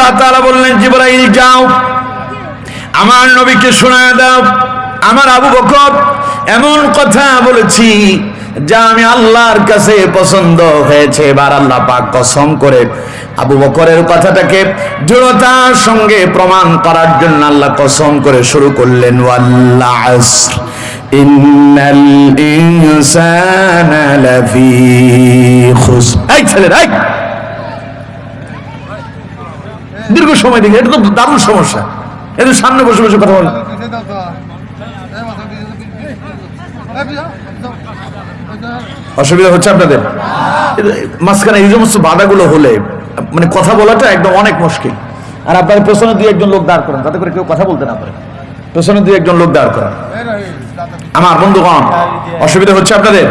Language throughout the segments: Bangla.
আল্লাহ তাআলা বললেন, জিবরাইল, যাও। আমার নবীকে শোনায় দাও। আমার আবু বকর এমন কথা বলেছি যা আমি আল্লাহর কাছে পছন্দ হয়েছে। এবার আল্লাহ পাক কসম করে আবু বকরের কথাটাকে দৃঢ়তার সঙ্গে প্রমাণ করার জন্য আল্লাহ কসম করে শুরু করলেন ওয়াল্লাহ ইন্নাল ইনসানা লাফি খুস এই ছেলে এই! দীর্ঘ সময় দিকে এটা তো দারুণ সমস্যা। এটা সামনে বসে বসে কথা বলে। অসুবিধা হচ্ছে আপনাদের? মাঝখানে এই সমস্ত বাধাগুলো হলে মানে কথা বলাটা একদম অনেক মুশকিল। আর আপনার পেছনে দিয়ে একজন লোক দাঁড় করেন, যাতে করে কেউ কথা বলতে না পারে। পেছনে দিয়ে একজন লোক দাঁড় করেন। আমার বন্ধুগণ, অসুবিধা হচ্ছে আপনাদের?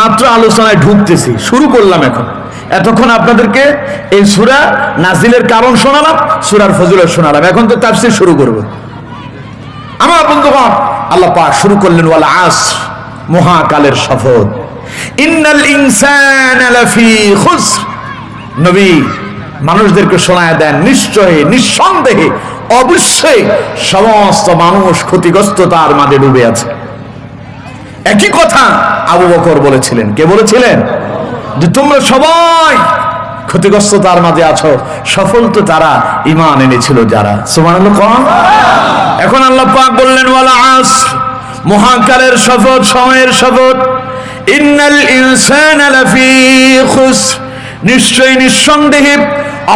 মাত্র আলোচনায় ঢুকতেছি, শুরু করলাম এখন। এতক্ষণ আপনাদেরকে এই সুরা নাজিলের কারণ শোনালাম, সুরার ফজিলত শোনালাম। এখন তো তাফসীর শুরু করব। আমার বন্ধুগণ, আল্লাহ পাক শুরু করলেন, ওয়াল আস মহাকালের শপথ। ইন্নাল ইনসানা লাফি খুসর। নবী, মানুষদেরকে শোনায় দেন নিশ্চয়ই নিঃসন্দেহে, অবশ্যই সমস্ত মানুষ ক্ষতিগ্রস্ততার মাঝে ডুবে আছে। একই কথা আবু বকর বলেছিলেন। কে বলেছিলেন? যে তোমরা সবাই ক্ষতিগ্রস্ততার মাঝে আছো, সফল তো তারা ইমান এনেছিল যারা। কোন এখন আল্লাহ পাক বললেন, ওয়ালা আস, মহাকালের শপথ, সময়ের শপথ। ইন্নাল ইনসানা নিশ্চয়ই নিঃসন্দেহে,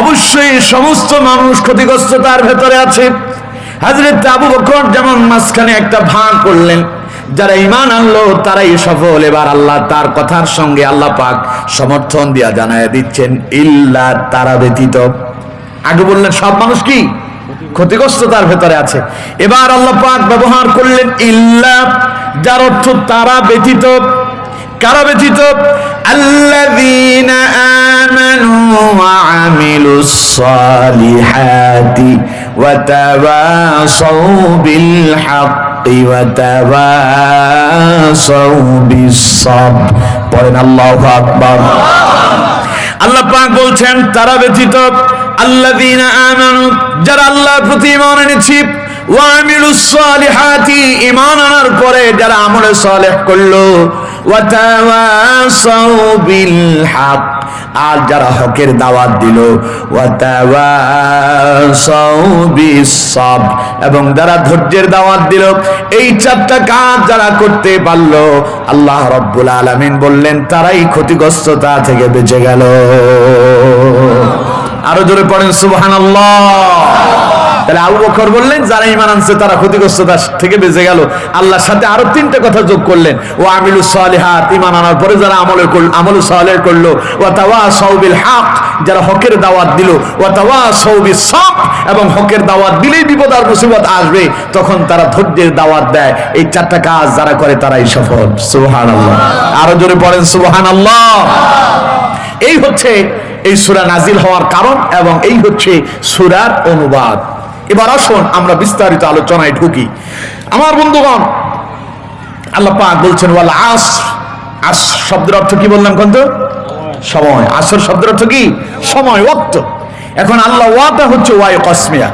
অবশ্যই সমস্ত মানুষ ক্ষতিগ্রস্ততার ভেতরে আছে। হাজরত আবু বকর যেমন মাঝখানে একটা ভাগ করলেন যারা ইমান আনলো, তারাই সফল। এবার আল্লাহ তার কথার সঙ্গে আল্লাহ পাক সমর্থন দিয়া জানায় দিচ্ছেন, ইল্লা তারা ব্যতীত। আগে বললেন, সব মানুষ কি? ক্ষতিগ্রস্ততার ভেতরে আছে। এবার আল্লাহ পাক ব্যবহার করলেন, ইল্লা যার অর্থ তারা ব্যতীত। কারা ব্যতীত? আল্লাযীনা আমানু ওয়া আমিলুস সালিহাতি ওয়া পড়েন আল্লাহু আকবার। আল্লাহ পাক বলছেন, তারা ব্যতীত আমানু, যারা আল্লাহর প্রতি ঈমান এনেছি ঈমান আনার পরে যারা আমলে সালেহ করল, ওয়া বিল হক। আর যারা হকের দাওয়াত দিল এবং যারা ধৈর্যের দাওয়াত দিল, এই চারটা কাজ যারা করতে পারল, আল্লাহ রব্বুল আলমিন বললেন, তারাই ক্ষতিগ্রস্ততা থেকে বেঁচে গেল। আরও জোরে পড়েন, সুবহানাল্লাহ। তাহলে আবু বকর বললেন, যারা ইমান আনছে তারা ক্ষতিগ্রস্ততা থেকে বেঁচে গেল। আল্লাহর সাথে আরও তিনটা কথা যোগ করলেন। ও আমিলু সালিহাত ইমান আনার পরে যারা আমলে আমল সালেহ করল। ও তাওয়া সাউবিল হক, যারা হকের দাওয়াত দিল। ও তাওয়া সাউবিস সাব এবং হকের দাওয়াত দিলেই বিপদ আর মুসিবত আসবে, তখন তারা ধৈর্যের দাওয়াত দেয়। এই চারটা কাজ যারা করে তারাই সফল। সুবহানাল্লাহ। আরও জোরে পড়েন সুহান আল্লাহ এই হচ্ছে এই সুরা নাজিল হওয়ার কারণ, এবং এই হচ্ছে সুরার অনুবাদ। এবার আসুন আমরা বিস্তারিত আলোচনায় ঢুকি। আমার বন্ধুগণ, আল্লাহ পাক বলছেন, ওয়াল আস আস শব্দের অর্থ কি বললাম কন্ত? সময়। আসর শব্দের অর্থ কি? সময়, ওয়াক্ত। এখন আল্লাহ ওয়াটা হচ্ছে ওয়াই কসমিয়া।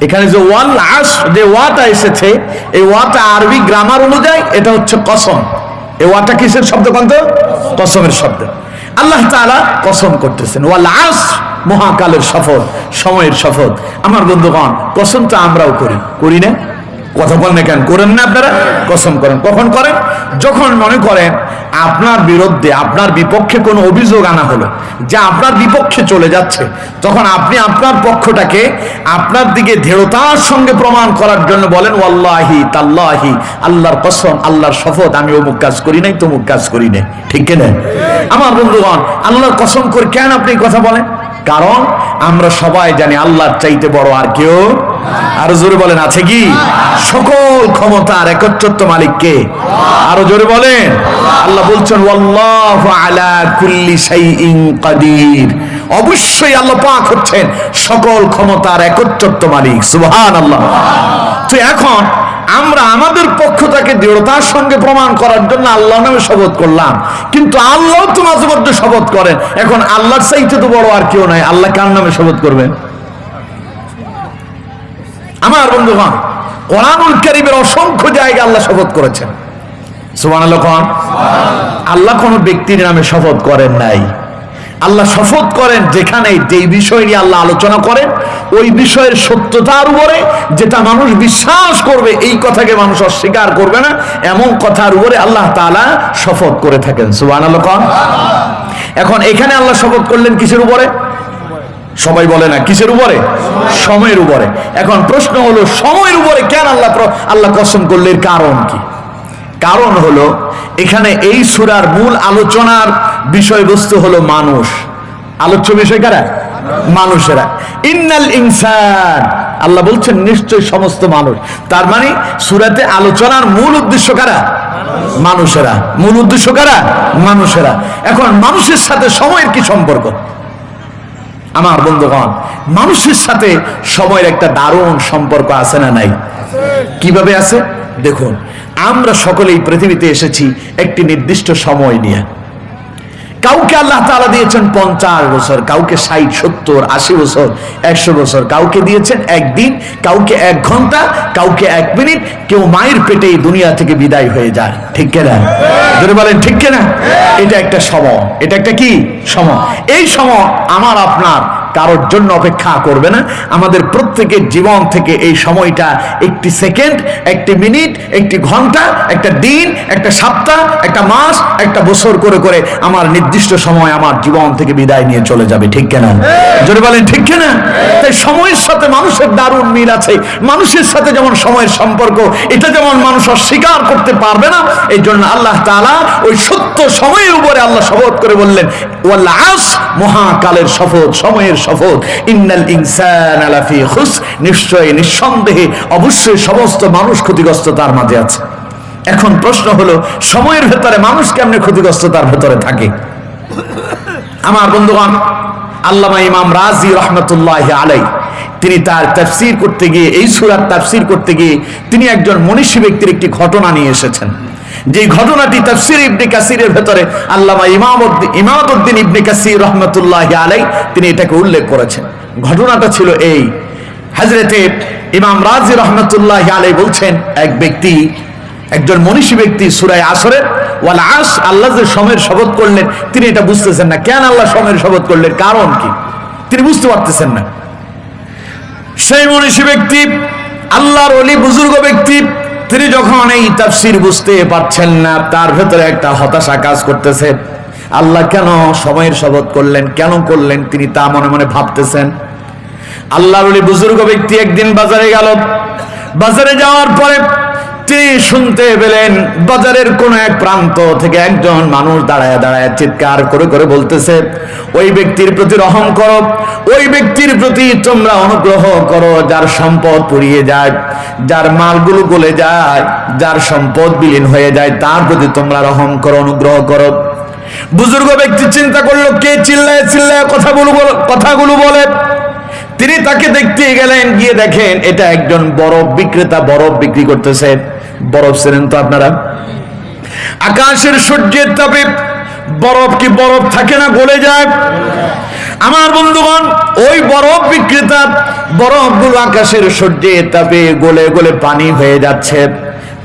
এখানে যে ওয়াল আস যে ওয়াটা এসেছে, এই ওয়াটা আরবি গ্রামার অনুযায়ী এটা হচ্ছে কসম। এই ওয়াটা কিসের শব্দ কন্ত? কসমের শব্দ। আল্লাহ তাআলা কসম করতেছেন, ওয়াল আস মহাকালের শপথ সময়ের শপথ আমার বন্ধুগণ, কসমটা আমরাও করি করি না? কথা বলেন কেন? করেন না আপনারা? কসম করেন। কখন করেন? যখন মনে করেন আপনার বিরুদ্ধে, আপনার বিপক্ষে কোনো অভিযোগ আনা হলো, যা আপনার বিপক্ষে চলে যাচ্ছে, তখন আপনি আপনার পক্ষটাকে আপনার দিকে দৃঢ়তার সঙ্গে প্রমাণ করার জন্য বলেন, ওয়াল্লাহি, তাল্লাহি, আল্লাহর কসম, আল্লাহর শপথ, আমি অমুক কাজ করি নাই, তমুক কাজ করি নাই। ঠিক কিনা? আমার বন্ধুগণ, আল্লাহর কসম করে কেন আপনি কথা বলেন? কারণ আমরা সবাই জানি আল্লাহর চাইতে বড় আর কেউ আরও জোরে বলেন, আছে কি? সকল ক্ষমতার একচ্ছত্ব মালিককে আরও জোরে বলেন। আল্লাহ বলছেন আলা কুল্লি শাইইন কাদির। অবশ্যই আল্লাহ পাক হচ্ছেন সকল ক্ষমতার একচ্ছত্ব মালিক। সুবহানাল্লাহ। তো এখন আমরা আমাদের পক্ষটাকে দৃঢ়তার সঙ্গে প্রমাণ করার জন্য আল্লাহ নামে শপথ করলাম। কিন্তু আল্লাহ তো মাঝে মধ্যে শপথ করেন। এখন আল্লাহর চাইতে তো বড় আর কেউ নাই। আল্লাহ কার নামে শপথ করবেন আমার বন্ধুগণ, কোরআনুল কারীমের অসংখ্য জায়গায় আল্লাহ শপথ করেছেন। সুবহানাল্লাহ আল্লাহ কোন ব্যক্তির নামে শপথ করেন নাই। আল্লাহ শপথ করেন যেখানে যেই বিষয় নিয়ে আল্লাহ আলোচনা করেন, ওই বিষয়ের সত্যতার উপরে যেটা মানুষ বিশ্বাস করবে, এই কথাকে মানুষ অস্বীকার করবে না, এমন কথার উপরে আল্লাহ তাআলা শপথ করে থাকেন। কোন। এখন এখানে আল্লাহ শপথ করলেন কিসের উপরে? সবাই বলে না, কিসের উপরে? সময়ের উপরে। এখন প্রশ্ন হলো, সময়ের উপরে কেন আল্লাহ আল্লাহ কসম করলে এর কারণ কি? কারণ হলো, এখানে এই সুরার মূল আলোচনার বিষয়বস্তু হলো মানুষ। আলোচ্য বিষয় কারা? মানুষেরা। ইন্নাল ইনসান, আল্লাহ বলছেন নিশ্চয় সমস্ত মানুষ। তার মানে সুরাতে আলোচনার মূল উদ্দেশ্য কারা? মানুষেরা। মূল উদ্দেশ্য কারা? মানুষেরা। এখন মানুষের সাথে সময়ের কি সম্পর্ক? আমার বন্ধুগণ, মানুষের সাথে সময়ের একটা দারুণ সম্পর্ক আছে না নাই? কীভাবে আছে? দেখুন আমরা সকলেই পৃথিবীতে এসেছি একটি নির্দিষ্ট সময় নিয়ে। কাউকে আল্লাহ তালা দিয়েছেন পঞ্চাশ বছর, কাউকে ষাট, সত্তর, আশি বছর, একশো বছর। কাউকে দিয়েছেন একদিন, কাউকে এক ঘণ্টা, কাউকে এক মিনিট। কেউ মায়ের পেটে দুনিয়া থেকে বিদায় হয়ে যায়। ঠিক কেনা? ধরে বলেন, ঠিক কেনা? এটা একটা সময়। এটা একটা কি? সময়। এই সময় আমার, আপনার কারোর জন্য অপেক্ষা করবে না। আমাদের প্রত্যেকের জীবন থেকে এই সময়টা একটি সেকেন্ড, একটি মিনিট, একটি ঘণ্টা, একটা দিন, একটা সপ্তাহ, একটা মাস, একটা বছর করে করে আমার নির্দিষ্ট সময় আমার জীবন থেকে বিদায় নিয়ে চলে যাবে, ঠিক কেনা? যদি বলেন, ঠিক কেনা? তাই সময়ের সাথে মানুষের দারুণ মিল আছে। মানুষের সাথে যেমন সময়ের সম্পর্ক, এটা যেমন মানুষ অস্বীকার করতে পারবে না এই জন্য আল্লাহ তাআলা ওই সত্য সময়ের উপরে আল্লাহ শপথ করে বললেন, ওয়াল আস মহাকালের শপথ, সময়ের শপথ ইন্নাল ইনসান আলাফি খুস। নিশ্চয়ই, নিঃসন্দেহে অবশ্যই সমস্ত মানুষ ক্ষতিগ্রস্ত তার মাঝে আছে। এখন প্রশ্ন হলো, সময়ের ভেতরে মানুষ কেমনে ক্ষতিগ্রস্ততার ভেতরে থাকে? আমার বন্ধুগণ, আল্লামা ইমাম রাজি রহমতুল্লাহ আলাই, তিনি তার তাফসির করতে গিয়ে, এই সুরার তাফসির করতে গিয়ে তিনি একজন মনীষী ব্যক্তির একটি ঘটনা নিয়ে এসেছেন। যে ঘটনাটি তাফসির ইবনে কাসিরের ভেতরে আল্লামা ইমামউদ্দিন ইমামউদ্দিন ইবনে কাসির রহমতুল্লাহ আলাই তিনি এটাকে উল্লেখ করেছেন। ঘটনাটা ছিল এই। হযরতে ইমাম রাজি রহমতুল্লাহ আলাই বলছেন, এক ব্যক্তি, একজন মনীষী ব্যক্তি সুরায় আসরের ওয়াল আস আল্লাহ যে সময়ের শপথ করলেন, তিনি এটা বুঝতেছেন না। কেন আল্লাহ সময়ের শপথ করলেন? কারণ কি? তিনি বুঝতে পারতেছেন না। সেই মনীষী ব্যক্তি, আল্লাহর অলি বুজুর্গ ব্যক্তি তিনি যখন এই তাফসির বুঝতে পারছেন না, তার ভেতরে একটা হতাশা কাজ করতেছে। আল্লাহ কেন সময়ের শপথ করলেন, কেন করলেন তিনি তা মনে মনে ভাবতেছেন। আল্লাহর বুজুর্গ ব্যক্তি একদিন বাজারে গেল। বাজারে যাওয়ার পরে তিনি শুনতে পেলেন বাজারের কোন এক প্রান্ত থেকে একজন মানুষ দাঁড়ায় দাঁড়ায় চিৎকার করে করে বলতেছে, ওই ব্যক্তির প্রতি রহম করো, ওই ব্যক্তির প্রতি তোমরা অনুগ্রহ করো, যার সম্পদ পুড়িয়ে যায়, যার মালগুলো গলে যায়, যার সম্পদ বিলীন হয়ে যায়, তার প্রতি তোমরা রহম করো, অনুগ্রহ করো। বুজুর্গ ব্যক্তি চিন্তা করল, কে চিল্লায় চিল্লায় কথাগুলো কথাগুলো বলে? তিনি তাকে দেখতে গেলেন, গিয়ে দেখেন এটা একজন বরফ বিক্রেতা বরফ বিক্রি করতেছে। বরফ ছিলেন তো আপনারা? আকাশের সূর্যের তাপে বরফ কি বরফ থাকে না গলে যায়? আমার বন্ধুগণ, ওই বরফ বিক্রেতা, বরফগুলো আকাশের সূর্যের তাপে গলে গলে পানি হয়ে যাচ্ছে।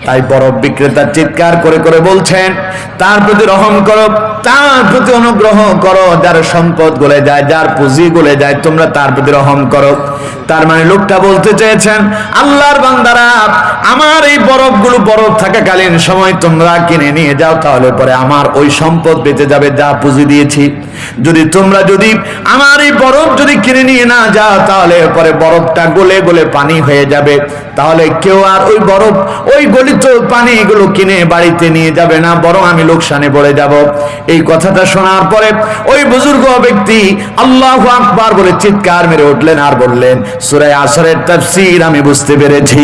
তাই বরফ বিক্রেতা চিৎকার করে করে বলছেন, তার প্রতি রহম করো। তার প্রতি অনুগ্রহ করো, যার সম্পদ গলে যায়, যার পুঁজি গলে যায়, তোমরা তার প্রতি রহম করো। তার মানে লোকটা বলতে চেয়েছেন, আল্লাহর বান্দারা, আমার এই বরফগুলো বরফ থাকাকালীন সময় তোমরা কিনে নিয়ে যাও, তাহলে পরে আমার ওই সম্পদ বেঁচে যাবে, যা পুঁজি দিয়েছি। যদি তোমরা যদি আমার এই বরফ যদি কিনে নিয়ে না যাও, তাহলে পরে বরফটা গলে গলে পানি হয়ে যাবে। তাহলে কেউ আর ওই বরফ, ওই গলিত পানি এগুলো কিনে বাড়িতে নিয়ে যাবে না, বরং আমি লোকসানে পড়ে যাব। এই কথাটা শোনার পরে ওই বুজুর্গ ব্যক্তি আল্লাহ আকবার বলে চিৎকার মেরে উঠলেন আর বললেন, সুরায় আসরের তাফসির আমি বুঝতে পেরেছি।